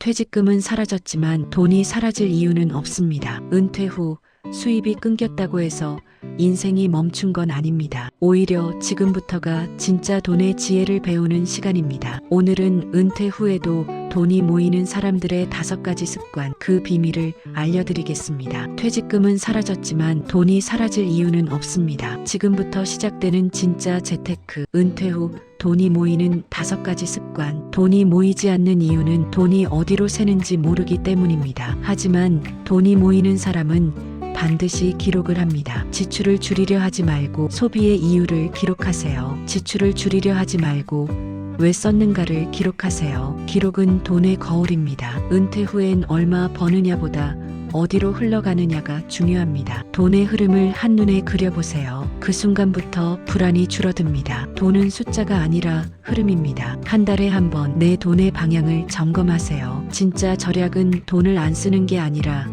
퇴직금은 사라졌지만 돈이 사라질 이유는 없습니다. 은퇴 후 수입이 끊겼다고 해서 인생이 멈춘 건 아닙니다. 오히려 지금부터가 진짜 돈의 지혜를 배우는 시간입니다. 오늘은 은퇴 후에도 돈이 모이는 사람들의 다섯 가지 습관, 그 비밀을 알려드리겠습니다. 퇴직금은 사라졌지만 돈이 사라질 이유는 없습니다. 지금부터 시작되는 진짜 재테크, 은퇴 후 돈이 모이는 다섯 가지 습관. 돈이 모이지 않는 이유는 돈이 어디로 새는지 모르기 때문입니다. 하지만 돈이 모이는 사람은 반드시 기록을 합니다. 지출을 줄이려 하지 말고 소비의 이유를 기록하세요. 지출을 줄이려 하지 말고 왜 썼는가를 기록하세요. 기록은 돈의 거울입니다. 은퇴 후엔 얼마 버느냐보다 어디로 흘러가느냐가 중요합니다. 돈의 흐름을 한눈에 그려보세요. 그 순간부터 불안이 줄어듭니다. 돈은 숫자가 아니라 흐름입니다. 한 달에 한 번 내 돈의 방향을 점검하세요. 진짜 절약은 돈을 안 쓰는 게 아니라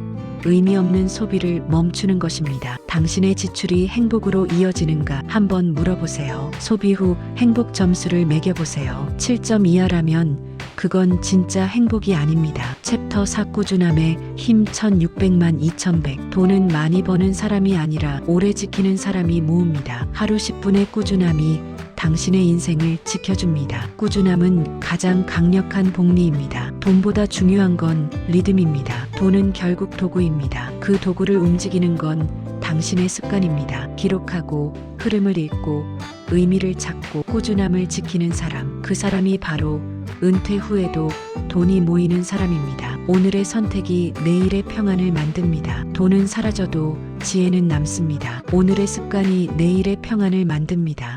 의미 없는 소비를 멈추는 것입니다. 당신의 지출이 행복으로 이어지는가 한번 물어보세요. 소비 후 행복 점수를 매겨보세요. 7점 이하라면 그건 진짜 행복이 아닙니다. 챕터 4 꾸준함의 힘 1600만 2100 돈은 많이 버는 사람이 아니라 오래 지키는 사람이 모읍니다. 하루 10분의 꾸준함이 당신의 인생을 지켜줍니다. 꾸준함은 가장 강력한 복리입니다. 돈보다 중요한 건 리듬입니다. 돈은 결국 도구입니다. 그 도구를 움직이는 건 당신의 습관입니다. 기록하고 흐름을 읽고 의미를 찾고 꾸준함을 지키는 사람. 그 사람이 바로 은퇴 후에도 돈이 모이는 사람입니다. 오늘의 선택이 내일의 평안을 만듭니다. 돈은 사라져도 지혜는 남습니다. 오늘의 습관이 내일의 평안을 만듭니다.